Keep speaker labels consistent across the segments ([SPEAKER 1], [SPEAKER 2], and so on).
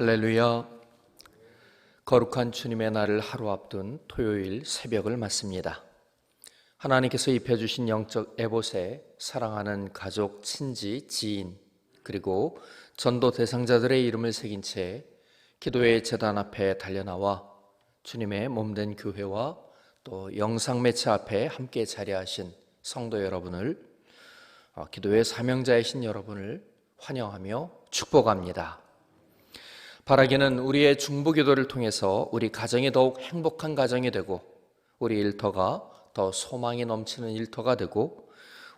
[SPEAKER 1] 할렐루야. 거룩한 주님의 날을 하루 앞둔 토요일 새벽을 맞습니다. 하나님께서 입혀주신 영적 에봇에 사랑하는 가족, 친지, 지인, 그리고 전도 대상자들의 이름을 새긴 채 기도의 재단 앞에 달려나와 주님의 몸된 교회와 또 영상 매체 앞에 함께 자리하신 성도 여러분을 어, 기도의 사명자이신 여러분을 환영하며 축복합니다. 바라기는 우리의 중보 기도를 통해서 우리 가정이 더욱 행복한 가정이 되고 우리 일터가 더 소망이 넘치는 일터가 되고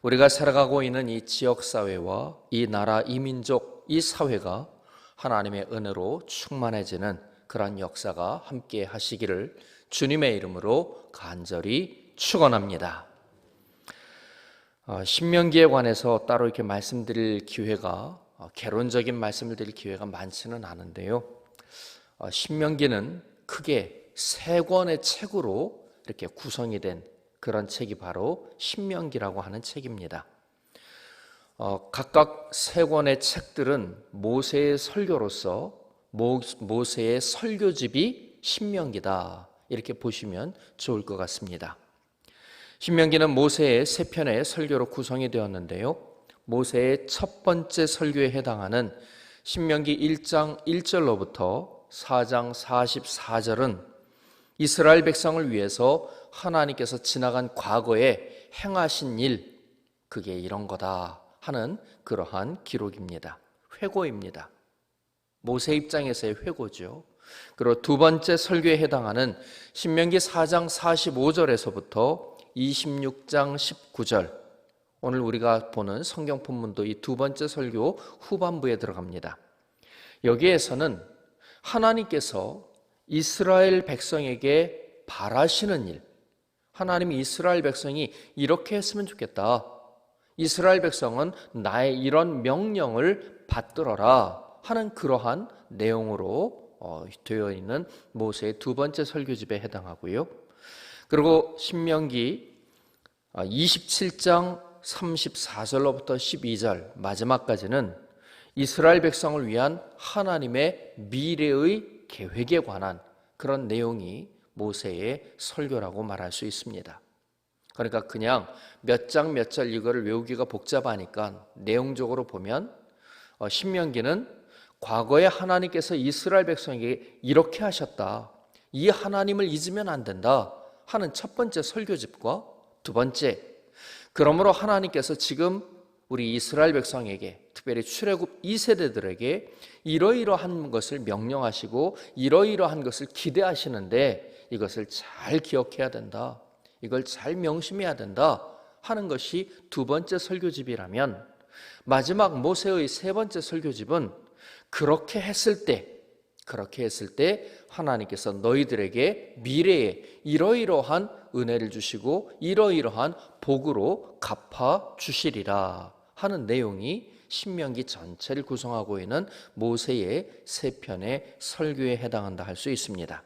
[SPEAKER 1] 우리가 살아가고 있는 이 지역 사회와 이 나라 이 민족 이 사회가 하나님의 은혜로 충만해지는 그러한 역사가 함께 하시기를 주님의 이름으로 간절히 축원합니다. 어, 신명기에 관해서 따로 이렇게 말씀드릴 기회가 어, 개론적인 말씀을 드릴 기회가 많지는 않은데요. 어, 신명기는 크게 세 권의 책으로 이렇게 구성이 된 그런 책이 바로 신명기라고 하는 책입니다. 어, 각각 세 권의 책들은 모세의 설교로서 모, 모세의 설교집이 신명기다 이렇게 보시면 좋을 것 같습니다. 신명기는 모세의 세 편의 설교로 구성이 되었는데요. 모세의 첫 번째 설교에 해당하는 신명기 1장 1절로부터 4장 44절은 이스라엘 백성을 위해서 하나님께서 지나간 과거에 행하신 일, 그게 이런 거다 하는 그러한 기록입니다. 회고입니다. 모세 입장에서의 회고죠. 그리고 두 번째 설교에 해당하는 신명기 4장 45절에서부터 26장 19절, 오늘 우리가 보는 성경 본문도 이 두 번째 설교 후반부에 들어갑니다. 여기에서는 하나님께서 이스라엘 백성에게 바라시는 일, 하나님이 이스라엘 백성이 이렇게 했으면 좋겠다. 이스라엘 백성은 나의 이런 명령을 받들어라 하는 그러한 내용으로 어, 되어 있는 모세의 두 번째 설교집에 해당하고요. 그리고 신명기 27장 아, 34절로부터 12절 마지막까지는 이스라엘 백성을 위한 하나님의 미래의 계획에 관한 그런 내용이 모세의 설교라고 말할 수 있습니다. 그러니까 그냥 몇 장 몇 절 이거를 외우기가 복잡하니까 내용적으로 보면 어, 신명기는 과거에 하나님께서 이스라엘 백성에게 이렇게 하셨다. 이 하나님을 잊으면 안 된다. 하는 첫 번째 설교집과 두 번째 그러므로 하나님께서 지금 우리 이스라엘 백성에게 특별히 출애굽 2세대들에게 이러이러한 것을 명령하시고 이러이러한 것을 기대하시는데 이것을 잘 기억해야 된다. 이걸 잘 명심해야 된다 하는 것이 두 번째 설교집이라면 마지막 모세의 세 번째 설교집은 그렇게 했을 때 그렇게 했을 때 하나님께서 너희들에게 미래에 이러이러한 은혜를 주시고 이러이러한 복으로 갚아 주시리라 하는 내용이 신명기 전체를 구성하고 있는 모세의 세 편의 설교에 해당한다 할 수 있습니다.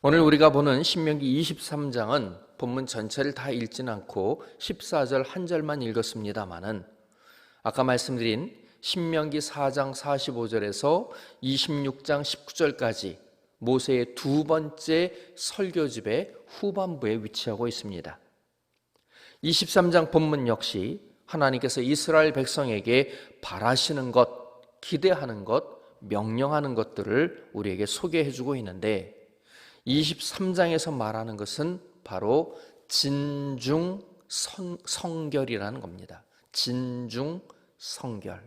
[SPEAKER 1] 오늘 우리가 보는 신명기 23장은 본문 전체를 다 읽진 않고 14절 한 절만 읽었습니다마는 아까 말씀드린 신명기 4장 45절에서 26장 19절까지 모세의 두 번째 설교집의 후반부에 위치하고 있습니다. 23장 본문 역시 하나님께서 이스라엘 백성에게 바라시는 것, 기대하는 것, 명령하는 것들을 우리에게 소개해 주고 있는데 23장에서 말하는 것은 바로 진중 성, 결이라는 겁니다. 진중 성결.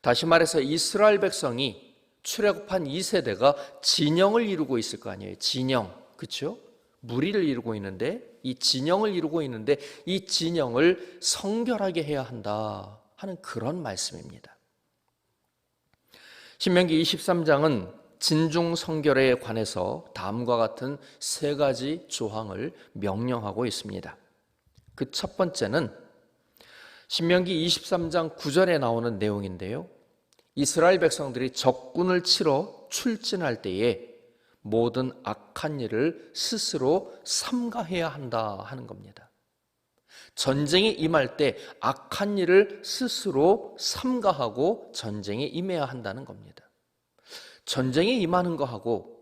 [SPEAKER 1] 다시 말해서 이스라엘 백성이 출애굽한 2세대가 진영을 이루고 있을 거 아니에요. 진영. 그렇죠? 무리를 이루고 있는데 이 진영을 이루고 있는데 이 진영을 성결하게 해야 한다 하는 그런 말씀입니다. 신명기 23장은 진중 성결에 관해서 다음과 같은 세 가지 조항을 명령하고 있습니다. 그 첫 번째는 신명기 23장 9절에 나오는 내용인데요. 이스라엘 백성들이 적군을 치러 출진할 때에 모든 악한 일을 스스로 삼가해야 한다 하는 겁니다. 전쟁이 임할 때 악한 일을 스스로 삼가하고 전쟁에 임해야 한다는 겁니다. 전쟁에 임하는 거하고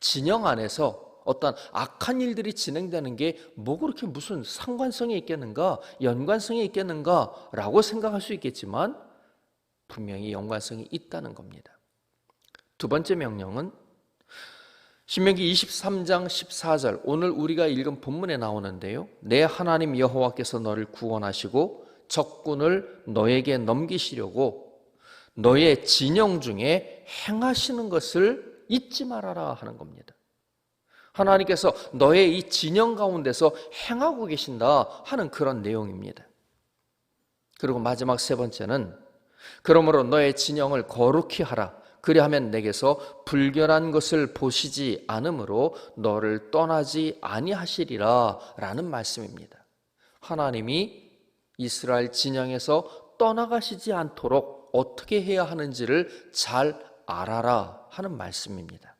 [SPEAKER 1] 진영 안에서 어떤 악한 일들이 진행되는 게 뭐 그렇게 무슨 상관성이 있겠는가, 연관성이 있겠는가 라고 생각할 수 있겠지만 분명히 연관성이 있다는 겁니다. 두 번째 명령은 신명기 23장 14절 오늘 우리가 읽은 본문에 나오는데요. 내 하나님 여호와께서 너를 구원하시고 적군을 너에게 넘기시려고 너의 진영 중에 행하시는 것을 잊지 말아라 하는 겁니다. 하나님께서 너의 이 진영 가운데서 행하고 계신다 하는 그런 내용입니다. 그리고 마지막 세 번째는 그러므로 너의 진영을 거룩히 하라. 그리하면 내게서 불결한 것을 보시지 않으므로 너를 떠나지 아니하시리라 라는 말씀입니다. 하나님이 이스라엘 진영에서 떠나가시지 않도록 어떻게 해야 하는지를 잘 알아라 하는 말씀입니다.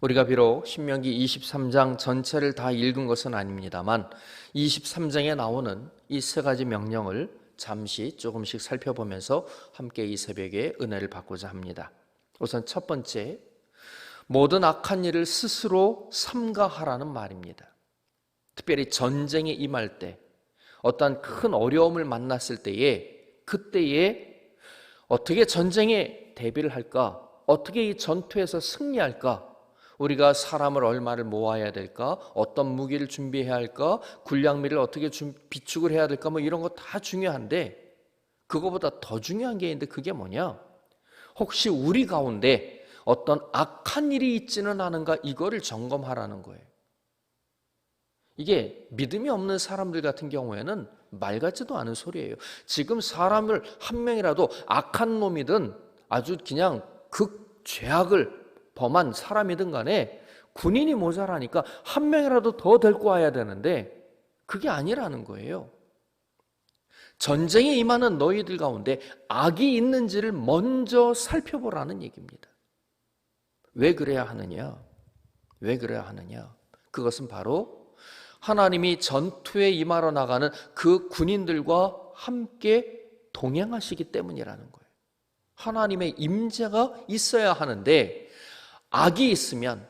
[SPEAKER 1] 우리가 비록 신명기 23장 전체를 다 읽은 것은 아닙니다만 23장에 나오는 이 세 가지 명령을 잠시 조금씩 살펴보면서 함께 이 새벽에 은혜를 받고자 합니다. 우선 첫 번째, 모든 악한 일을 스스로 삼가하라는 말입니다. 특별히 전쟁에 임할 때, 어떠한 큰 어려움을 만났을 때에, 그때에 어떻게 전쟁에 대비를 할까? 어떻게 이 전투에서 승리할까? 우리가 사람을 얼마를 모아야 될까? 어떤 무기를 준비해야 할까? 군량미를 어떻게 준- 비축을 해야 될까? 뭐 이런 거 다 중요한데 그거보다 더 중요한 게 있는데 그게 뭐냐? 혹시 우리 가운데 어떤 악한 일이 있지는 않은가 이거를 점검하라는 거예요. 이게 믿음이 없는 사람들 같은 경우에는 말 같지도 않은 소리예요. 지금 사람을 한 명이라도 악한 놈이든 아주 그냥 극 죄악을 범한 사람이든 간에 군인이 모자라니까 한 명이라도 더 데리고 와야 되는데 그게 아니라는 거예요. 전쟁에 임하는 너희들 가운데 악이 있는지를 먼저 살펴보라는 얘기입니다. 왜 그래야 하느냐? 왜 그래야 하느냐? 그것은 바로 하나님이 전투에 임하러 나가는 그 군인들과 함께 동행하시기 때문이라는 거예요. 하나님의 임재가 있어야 하는데 악이 있으면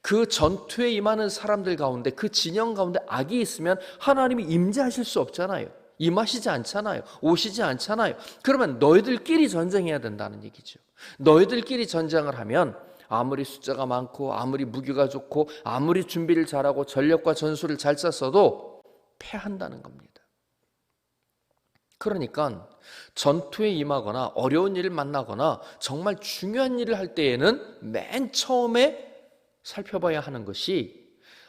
[SPEAKER 1] 그 전투에 임하는 사람들 가운데 그 진영 가운데 악이 있으면 하나님이 임재하실 수 없잖아요. 임하시지 않잖아요. 오시지 않잖아요. 그러면 너희들끼리 전쟁해야 된다는 얘기죠. 너희들끼리 전쟁을 하면 아무리 숫자가 많고 아무리 무기가 좋고 아무리 준비를 잘하고 전력과 전술을 잘 짰어도 패한다는 겁니다. 그러니까 전투에 임하거나 어려운 일을 만나거나 정말 중요한 일을 할 때에는 맨 처음에 살펴봐야 하는 것이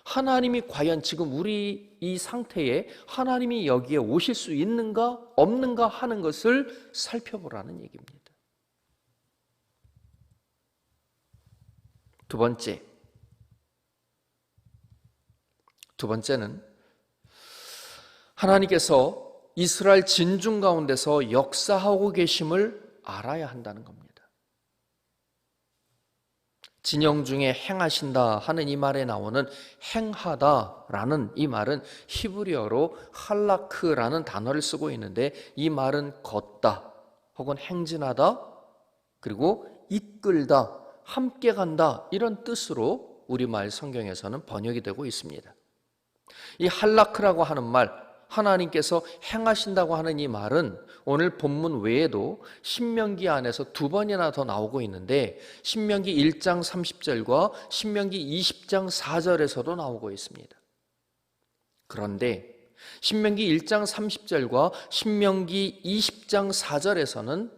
[SPEAKER 1] 하나님이 과연 지금 우리 이 상태에 하나님이 여기에 오실 수 있는가 없는가 하는 것을 살펴보라는 얘기입니다. 두 번째. 두 번째는 하나님께서 이스라엘 진중 가운데서 역사하고 계심을 알아야 한다는 겁니다. 진영 중에 행하신다 하는 이 말에 나오는 행하다라는 이 말은 히브리어로 할라크라는 단어를 쓰고 있는데 이 말은 걷다 혹은 행진하다 그리고 이끌다 함께 간다 이런 뜻으로 우리말 성경에서는 번역이 되고 있습니다. 이 할라크라고 하는 말 하나님께서 행하신다고 하는 이 말은 오늘 본문 외에도 신명기 안에서 두 번이나 더 나오고 있는데 신명기 1장 30절과 신명기 20장 4절에서도 나오고 있습니다. 그런데 신명기 1장 30절과 신명기 20장 4절에서는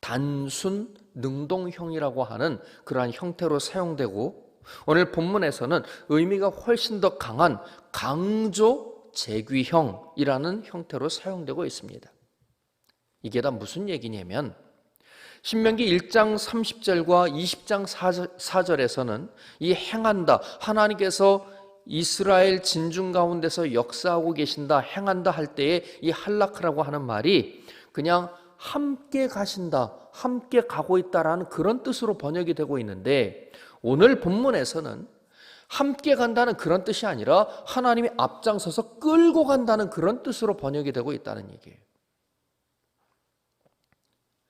[SPEAKER 1] 단순 능동형이라고 하는 그러한 형태로 사용되고 오늘 본문에서는 의미가 훨씬 더 강한 강조 재귀형이라는 형태로 사용되고 있습니다. 이게 다 무슨 얘기냐면 신명기 1장 30절과 20장 4절에서는 이 행한다 하나님께서 이스라엘 진중 가운데서 역사하고 계신다 행한다 할 때에 이 할라크라고 하는 말이 그냥 함께 가신다 함께 가고 있다라는 그런 뜻으로 번역이 되고 있는데 오늘 본문에서는 함께 간다는 그런 뜻이 아니라 하나님이 앞장서서 끌고 간다는 그런 뜻으로 번역이 되고 있다는 얘기예요.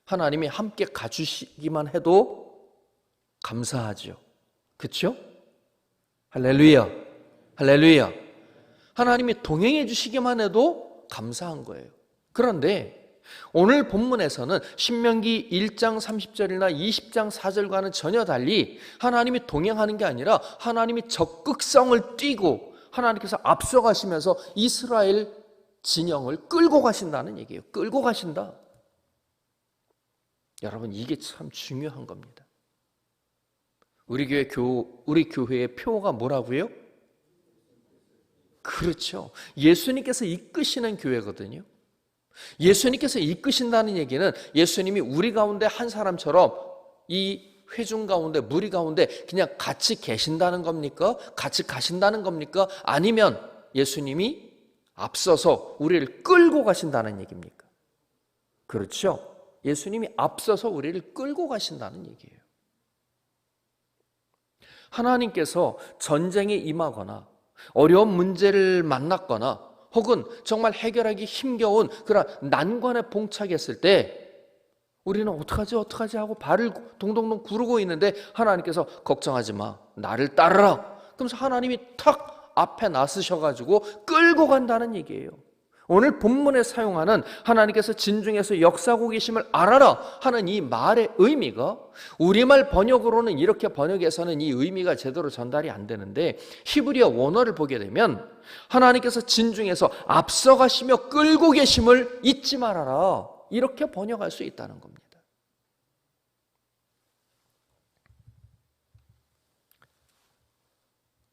[SPEAKER 1] 하나님이 함께 가주시기만 해도 감사하죠. 그렇죠? 할렐루야. 할렐루야. 하나님이 동행해 주시기만 해도 감사한 거예요. 그런데 오늘 본문에서는 신명기 1장 30절이나 20장 4절과는 전혀 달리 하나님이 동행하는 게 아니라 하나님이 적극성을 띠고 하나님께서 앞서가시면서 이스라엘 진영을 끌고 가신다는 얘기예요. 끌고 가신다. 여러분 이게 참 중요한 겁니다. 우리 교회 교 우리 교회의 표가 뭐라고요? 그렇죠. 예수님께서 이끄시는 교회거든요. 예수님께서 이끄신다는 얘기는 예수님이 우리 가운데 한 사람처럼 이 회중 가운데 무리 가운데 그냥 같이 계신다는 겁니까? 같이 가신다는 겁니까? 아니면 예수님이 앞서서 우리를 끌고 가신다는 얘기입니까? 그렇죠. 예수님이 앞서서 우리를 끌고 가신다는 얘기예요. 하나님께서 전쟁에 임하거나 어려운 문제를 만났거나 혹은 정말 해결하기 힘겨운 그런 난관에 봉착했을 때 우리는 어떡하지 어떡하지 하고 발을 동동동 구르고 있는데 하나님께서 걱정하지 마. 나를 따르라. 그러면서 하나님이 탁 앞에 나서셔가지고 끌고 간다는 얘기예요 오늘 본문에 사용하는 하나님께서 진중에서 역사하고 계심을 알아라 하는 이 말의 의미가 우리말 번역으로는 이렇게 번역해서는 이 의미가 제대로 전달이 안 되는데 히브리어 원어를 보게 되면 하나님께서 진중에서 앞서가시며 끌고 계심을 잊지 말아라 이렇게 번역할 수 있다는 겁니다.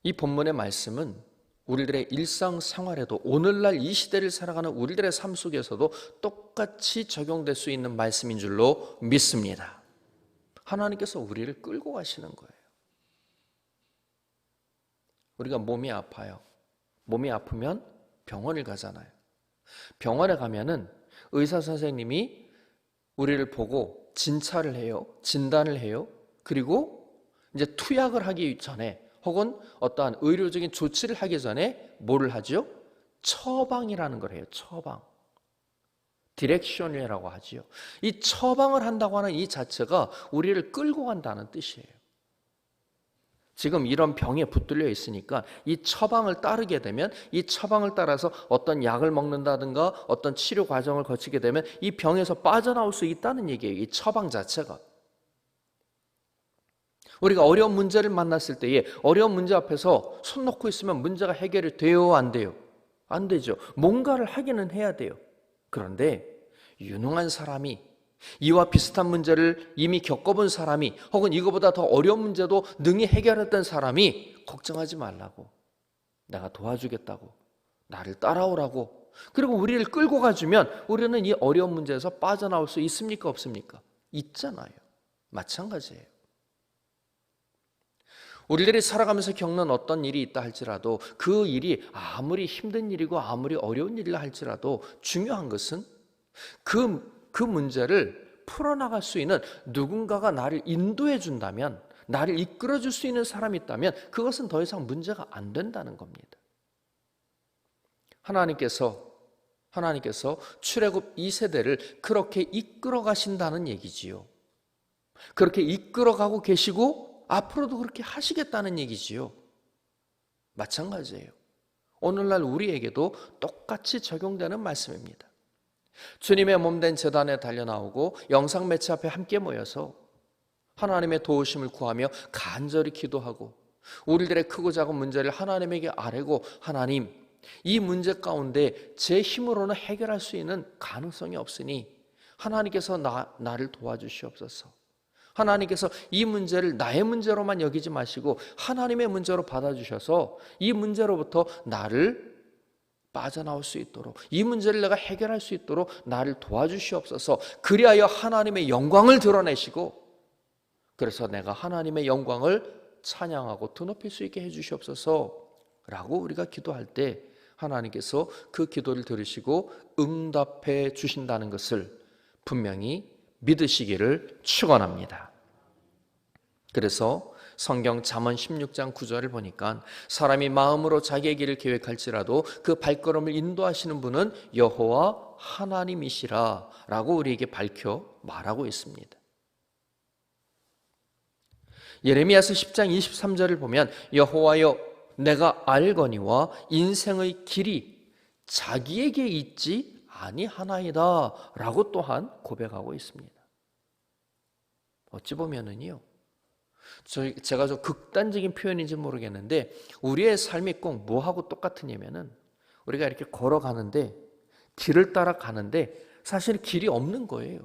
[SPEAKER 1] 이 본문의 말씀은 우리들의 일상 생활에도 오늘날 이 시대를 살아가는 우리들의 삶 속에서도 똑같이 적용될 수 있는 말씀인 줄로 믿습니다. 하나님께서 우리를 끌고 가시는 거예요. 우리가 몸이 아파요. 몸이 아프면 병원을 가잖아요. 병원에 가면은 의사 선생님이 우리를 보고 진찰을 해요. 진단을 해요. 그리고 이제 투약을 하기 전에 혹은 어떠한 의료적인 조치를 하기 전에 뭐를 하죠? 처방이라는 걸 해요. 처방. 디렉션이라고 하지요. 이 처방을 한다고 하는 이 자체가 우리를 끌고 간다는 뜻이에요. 지금 이런 병에 붙들려 있으니까 이 처방을 따르게 되면 이 처방을 따라서 어떤 약을 먹는다든가 어떤 치료 과정을 거치게 되면 이 병에서 빠져나올 수 있다는 얘기예요. 이 처방 자체가. 우리가 어려운 문제를 만났을 때에 어려운 문제 앞에서 손 놓고 있으면 문제가 해결이 돼요, 안 돼요? 안 되죠. 뭔가를 하기는 해야 돼요. 그런데 유능한 사람이 이와 비슷한 문제를 이미 겪어본 사람이 혹은 이거보다 더 어려운 문제도 능히 해결했던 사람이 걱정하지 말라고 내가 도와주겠다고 나를 따라오라고 그리고 우리를 끌고 가주면 우리는 이 어려운 문제에서 빠져나올 수 있습니까 없습니까? 있잖아요. 마찬가지예요. 우리들이 살아가면서 겪는 어떤 일이 있다 할지라도 그 일이 아무리 힘든 일이고 아무리 어려운 일이라 할지라도 중요한 것은 그, 그 문제를 풀어나갈 수 있는 누군가가 나를 인도해 준다면 나를 이끌어 줄 수 있는 사람이 있다면 그것은 더 이상 문제가 안 된다는 겁니다. 하나님께서 하나님께서 출애굽 2세대를 그렇게 이끌어 가신다는 얘기지요. 그렇게 이끌어 가고 계시고 앞으로도 그렇게 하시겠다는 얘기지요. 마찬가지예요. 오늘날 우리에게도 똑같이 적용되는 말씀입니다. 주님의 몸된 재단에 달려 나오고 영상 매체 앞에 함께 모여서 하나님의 도우심을 구하며 간절히 기도하고 우리들의 크고 작은 문제를 하나님에게 아뢰고 하나님 이 문제 가운데 제 힘으로는 해결할 수 있는 가능성이 없으니 하나님께서 나, 나를 도와주시옵소서. 하나님께서 이 문제를 나의 문제로만 여기지 마시고 하나님의 문제로 받아주셔서 이 문제로부터 나를 빠져나올 수 있도록 이 문제를 내가 해결할 수 있도록 나를 도와주시옵소서. 그리하여 하나님의 영광을 드러내시고 그래서 내가 하나님의 영광을 찬양하고 드높일 수 있게 해주시옵소서. 라고 우리가 기도할 때 하나님께서 그 기도를 들으시고 응답해 주신다는 것을 분명히 믿으시기를 축원합니다. 그래서 성경 잠언 16장 9절을 보니까 사람이 마음으로 자기의 길을 계획할지라도 그 발걸음을 인도하시는 분은 여호와 하나님이시라라고 우리에게 밝혀 말하고 있습니다. 예레미야서 10장 23절을 보면 여호와여 내가 알거니와 인생의 길이 자기에게 있지 아니하나이다 라고 또한 고백하고 있습니다. 어찌 보면은요. 저 제가 좀 극단적인 표현인지 모르겠는데 우리의 삶이 꼭 뭐하고 똑같으냐면은 우리가 이렇게 걸어가는데 길을 따라 가는데 사실 길이 없는 거예요.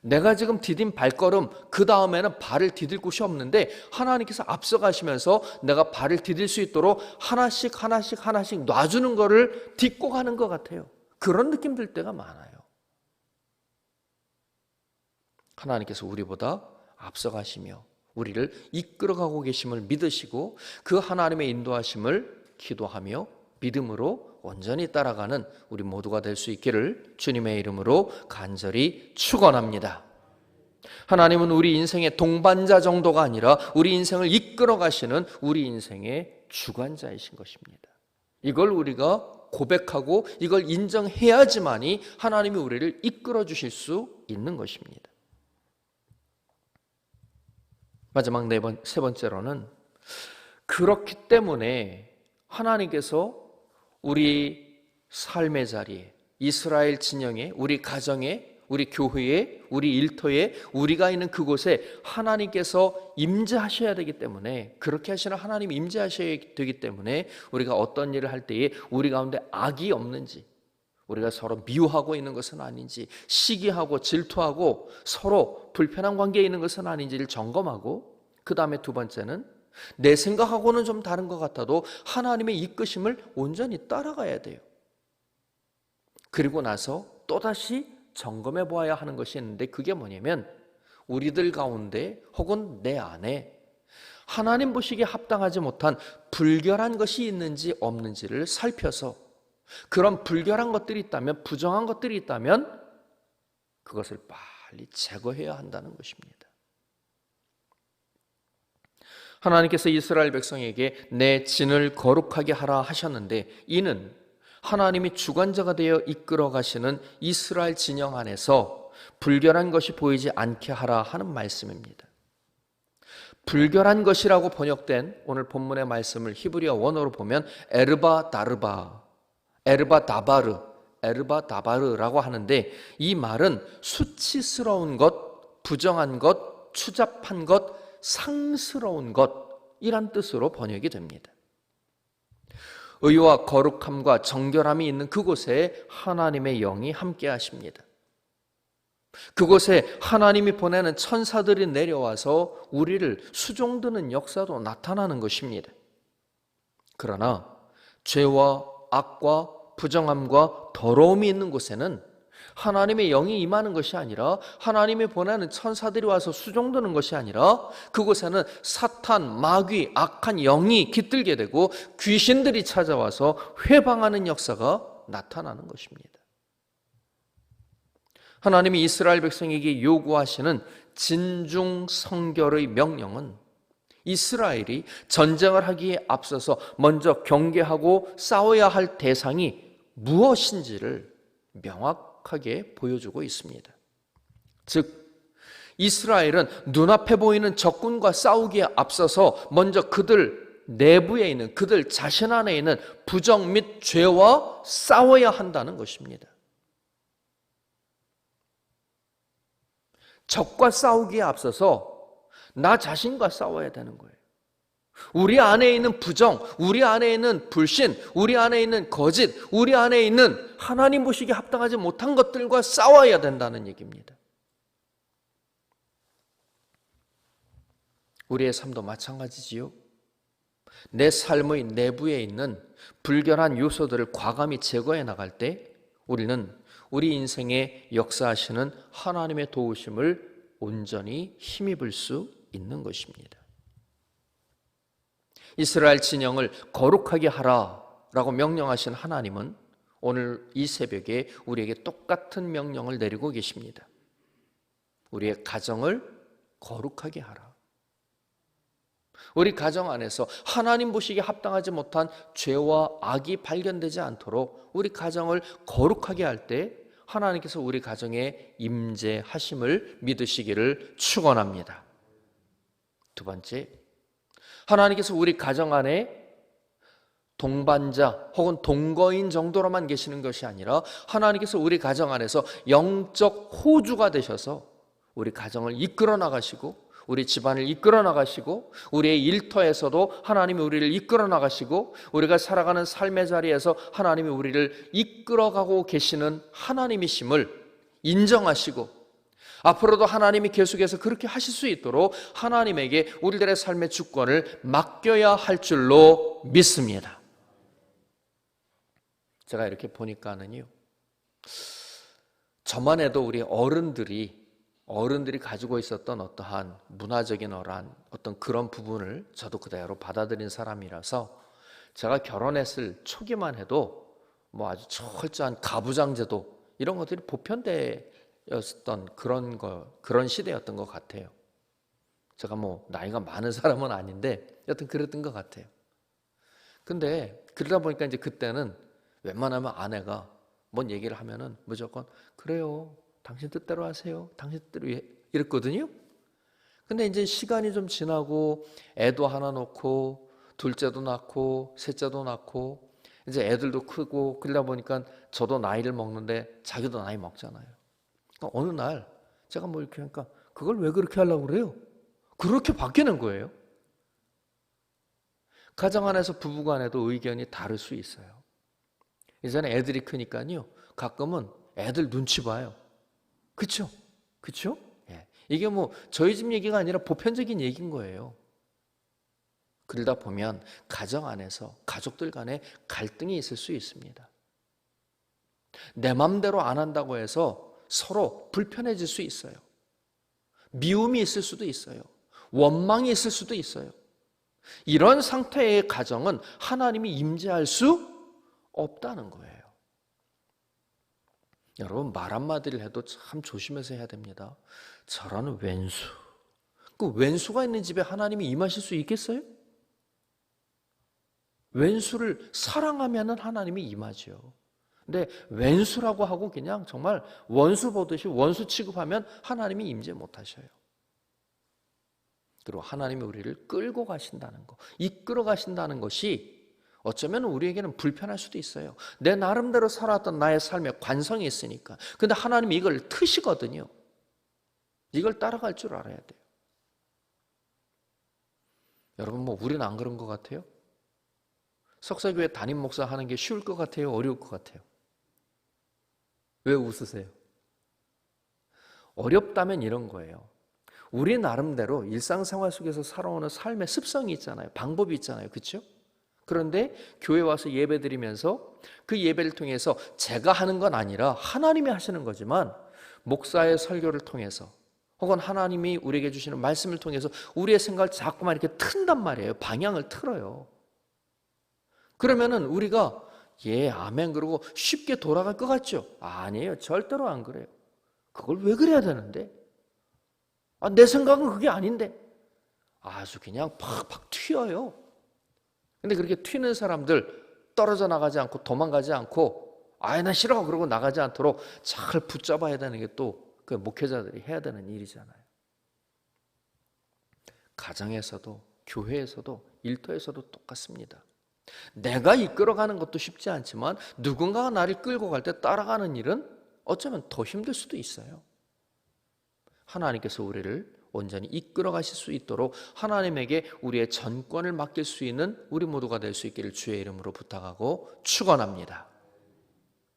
[SPEAKER 1] 내가 지금 디딘 발걸음 그 다음에는 발을 디딜 곳이 없는데 하나님께서 앞서가시면서 내가 발을 디딜 수 있도록 하나씩 하나씩 하나씩 놔주는 거를 딛고 가는 것 같아요. 그런 느낌 들 때가 많아요. 하나님께서 우리보다 앞서가시며 우리를 이끌어가고 계심을 믿으시고 그 하나님의 인도하심을 기도하며 믿음으로 온전히 따라가는 우리 모두가 될 수 있기를 주님의 이름으로 간절히 축원합니다. 하나님은 우리 인생의 동반자 정도가 아니라 우리 인생을 이끌어 가시는 우리 인생의 주관자이신 것입니다. 이걸 우리가 고백하고 이걸 인정해야지만이 하나님이 우리를 이끌어 주실 수 있는 것입니다. 마지막 네 번, 세 번째로는 그렇기 때문에 하나님께서 우리 삶의 자리에 이스라엘 진영에 우리 가정에 우리 교회에 우리 일터에 우리가 있는 그곳에 하나님께서 임재하셔야 되기 때문에 그렇게 하시는 하나님 임재하셔야 되기 때문에 우리가 어떤 일을 할 때에 우리 가운데 악이 없는지 우리가 서로 미워하고 있는 것은 아닌지 시기하고 질투하고 서로 불편한 관계에 있는 것은 아닌지를 점검하고 그 다음에 두 번째는 내 생각하고는 좀 다른 것 같아도 하나님의 이끄심을 온전히 따라가야 돼요. 그리고 나서 또다시 점검해 보아야 하는 것이 있는데 그게 뭐냐면 우리들 가운데 혹은 내 안에 하나님 보시기에 합당하지 못한 불결한 것이 있는지 없는지를 살펴서 그런 불결한 것들이 있다면 부정한 것들이 있다면 그것을 빨리 제거해야 한다는 것입니다. 하나님께서 이스라엘 백성에게 내 진을 거룩하게 하라 하셨는데 이는 하나님이 주관자가 되어 이끌어 가시는 이스라엘 진영 안에서 불결한 것이 보이지 않게 하라 하는 말씀입니다. 불결한 것이라고 번역된 오늘 본문의 말씀을 히브리어 원어로 보면 에르바 다르바, 에르바 다바르, 에르바 다바르라고 하는데 이 말은 수치스러운 것, 부정한 것, 추잡한 것, 상스러운 것 이란 뜻으로 번역이 됩니다. 의와 거룩함과 정결함이 있는 그곳에 하나님의 영이 함께 하십니다. 그곳에 하나님이 보내는 천사들이 내려와서 우리를 수종드는 역사도 나타나는 것입니다. 그러나 죄와 악과 부정함과 더러움이 있는 곳에는 하나님의 영이 임하는 것이 아니라 하나님이 보내는 천사들이 와서 수종드는 것이 아니라 그곳에는 사탄, 마귀, 악한 영이 깃들게 되고 귀신들이 찾아와서 회방하는 역사가 나타나는 것입니다. 하나님이 이스라엘 백성에게 요구하시는 진중 성결의 명령은 이스라엘이 전쟁을 하기에 앞서서 먼저 경계하고 싸워야 할 대상이 무엇인지를 명확 명확하게 보여주고 있습니다. 즉, 이스라엘은 눈앞에 보이는 적군과 싸우기에 앞서서 먼저 그들 내부에 있는 그들 자신 안에 있는 부정 및 죄와 싸워야 한다는 것입니다. 적과 싸우기에 앞서서 나 자신과 싸워야 되는 거예요. 우리 안에 있는 부정, 우리 안에 있는 불신, 우리 안에 있는 거짓, 우리 안에 있는 하나님 보시기에 합당하지 못한 것들과 싸워야 된다는 얘기입니다. 우리의 삶도 마찬가지지요. 내 삶의 내부에 있는 불결한 요소들을 과감히 제거해 나갈 때 우리는 우리 인생에 역사하시는 하나님의 도우심을 온전히 힘입을 수 있는 것입니다. 이스라엘 진영을 거룩하게 하라라고 명령하신 하나님은 오늘 이 새벽에 우리에게 똑같은 명령을 내리고 계십니다. 우리의 가정을 거룩하게 하라. 우리 가정 안에서 하나님 보시기에 합당하지 못한 죄와 악이 발견되지 않도록 우리 가정을 거룩하게 할 때 하나님께서 우리 가정에 임재하심을 믿으시기를 축원합니다. 두 번째, 하나님께서 우리 가정 안에 동반자 혹은 동거인 정도로만 계시는 것이 아니라 하나님께서 우리 가정 안에서 영적 호주가 되셔서 우리 가정을 이끌어 나가시고 우리 집안을 이끌어 나가시고 우리의 일터에서도 하나님이 우리를 이끌어 나가시고 우리가 살아가는 삶의 자리에서 하나님이 우리를 이끌어 가고 계시는 하나님이심을 인정하시고 앞으로도 하나님이 계속해서 그렇게 하실 수 있도록 하나님에게 우리들의 삶의 주권을 맡겨야 할 줄로 믿습니다. 제가 이렇게 보니까는요. 저만 해도 우리 어른들이 어른들이 가지고 있었던 어떠한 문화적인 어란 어떤 그런 부분을 저도 그대로 받아들인 사람이라서 제가 결혼했을 초기만 해도 뭐 아주 철저한 가부장제도 이런 것들이 보편 되었던 그런 거 그런 시대였던 것 같아요. 제가 뭐 나이가 많은 사람은 아닌데 여튼 그랬던 것 같아요. 근데 그러다 보니까 이제 그때는 웬만하면 아내가 뭔 얘기를 하면은 무조건 그래요. 당신 뜻대로 하세요. 당신 뜻대로 해. 이랬거든요. 근데 이제 시간이 좀 지나고 애도 하나 놓고 둘째도 낳고 셋째도 낳고 이제 애들도 크고 그러다 보니까 저도 나이를 먹는데 자기도 나이 먹잖아요. 그러니까 어느 날 제가 뭐 이렇게 하니까 그걸 왜 그렇게 하려고 그래요? 그렇게 바뀌는 거예요. 가정 안에서 부부 간에도 의견이 다를 수 있어요. 이제는 애들이 크니까요. 가끔은 애들 눈치 봐요. 그쵸? 그쵸? 예. 이게 뭐 저희 집 얘기가 아니라 보편적인 얘기인 거예요. 그러다 보면 가정 안에서 가족들 간에 갈등이 있을 수 있습니다. 내 맘대로 안 한다고 해서 서로 불편해질 수 있어요. 미움이 있을 수도 있어요. 원망이 있을 수도 있어요. 이런 상태의 가정은 하나님이 임재할 수 없다는 거예요. 여러분 말 한마디를 해도 참 조심해서 해야 됩니다. 저라는 왼수. 그 왼수가 있는 집에 하나님이 임하실 수 있겠어요? 왼수를 사랑하면 하나님이 임하죠. 근데 왼수라고 하고 그냥 정말 원수 보듯이 원수 취급하면 하나님이 임재 못 하셔요. 그리고 하나님이 우리를 끌고 가신다는 거, 이끌어 가신다는 것이 어쩌면 우리에게는 불편할 수도 있어요. 내 나름대로 살았던 나의 삶에 관성이 있으니까. 근데 하나님이 이걸 트시거든요. 이걸 따라갈 줄 알아야 돼요. 여러분, 뭐, 우리는 안 그런 것 같아요? 석사교회 담임 목사 하는 게 쉬울 것 같아요? 어려울 것 같아요? 왜 웃으세요? 어렵다면 이런 거예요. 우리 나름대로 일상생활 속에서 살아오는 삶의 습성이 있잖아요. 방법이 있잖아요. 그렇죠? 그런데 교회 와서 예배 드리면서 그 예배를 통해서 제가 하는 건 아니라 하나님이 하시는 거지만 목사의 설교를 통해서 혹은 하나님이 우리에게 주시는 말씀을 통해서 우리의 생각을 자꾸만 이렇게 튼단 말이에요. 방향을 틀어요. 그러면은 우리가 예, 아멘 그러고 쉽게 돌아갈 것 같죠? 아니에요. 절대로 안 그래요. 그걸 왜 그래야 되는데? 아, 내 생각은 그게 아닌데. 아주 그냥 팍팍 튀어요. 근데 그렇게 튀는 사람들 떨어져 나가지 않고 도망가지 않고 아예 나 싫어 그러고 나가지 않도록 잘 붙잡아야 되는 게 또 그 목회자들이 해야 되는 일이잖아요. 가정에서도 교회에서도 일터에서도 똑같습니다. 내가 이끌어가는 것도 쉽지 않지만 누군가가 나를 끌고 갈 때 따라가는 일은 어쩌면 더 힘들 수도 있어요. 하나님께서 우리를 온전히 이끌어 가실 수 있도록 하나님에게 우리의 전권을 맡길 수 있는 우리 모두가 될 수 있기를 주의 이름으로 부탁하고 축원합니다.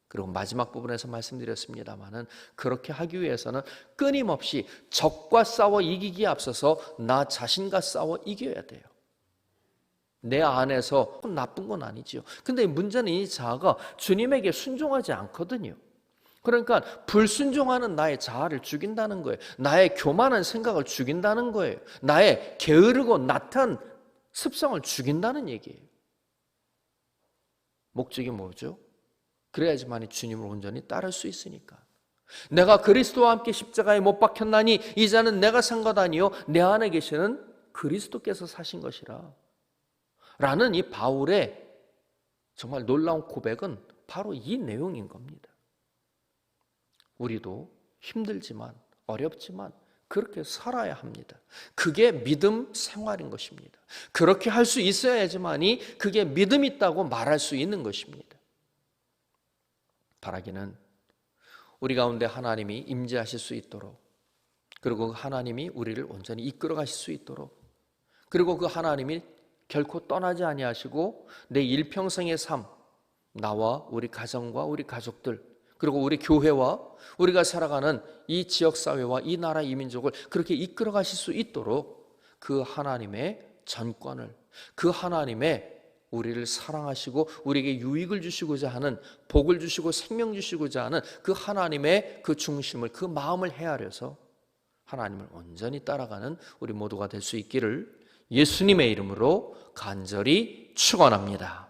[SPEAKER 1] 그리고 마지막 부분에서 말씀드렸습니다마는 그렇게 하기 위해서는 끊임없이 적과 싸워 이기기에 앞서서 나 자신과 싸워 이겨야 돼요. 내 안에서 나쁜 건 아니지요. 근데 문제는 이 자아가 주님에게 순종하지 않거든요. 그러니까 불순종하는 나의 자아를 죽인다는 거예요. 나의 교만한 생각을 죽인다는 거예요. 나의 게으르고 나탄 습성을 죽인다는 얘기예요. 목적이 뭐죠? 그래야지만이 주님을 온전히 따를 수 있으니까. 내가 그리스도와 함께 십자가에 못 박혔나니 이제는 내가 산 것 아니요 내 안에 계시는 그리스도께서 사신 것이라. 라는 이 바울의 정말 놀라운 고백은 바로 이 내용인 겁니다. 우리도 힘들지만 어렵지만 그렇게 살아야 합니다. 그게 믿음 생활인 것입니다. 그렇게 할 수 있어야지만이 그게 믿음 있다고 말할 수 있는 것입니다. 바라기는 우리 가운데 하나님이 임재하실 수 있도록 그리고 하나님이 우리를 온전히 이끌어 가실 수 있도록 그리고 그 하나님이 결코 떠나지 아니하시고 내 일평생의 삶 나와 우리 가정과 우리 가족들 그리고 우리 교회와 우리가 살아가는 이 지역 사회와 이 나라 이 민족을 그렇게 이끌어 가실 수 있도록 그 하나님의 전권을 그 하나님의 우리를 사랑하시고 우리에게 유익을 주시고자 하는 복을 주시고 생명 주시고자 하는 그 하나님의 그 중심을 그 마음을 헤아려서 하나님을 온전히 따라가는 우리 모두가 될 수 있기를 예수님의 이름으로 간절히 축원합니다.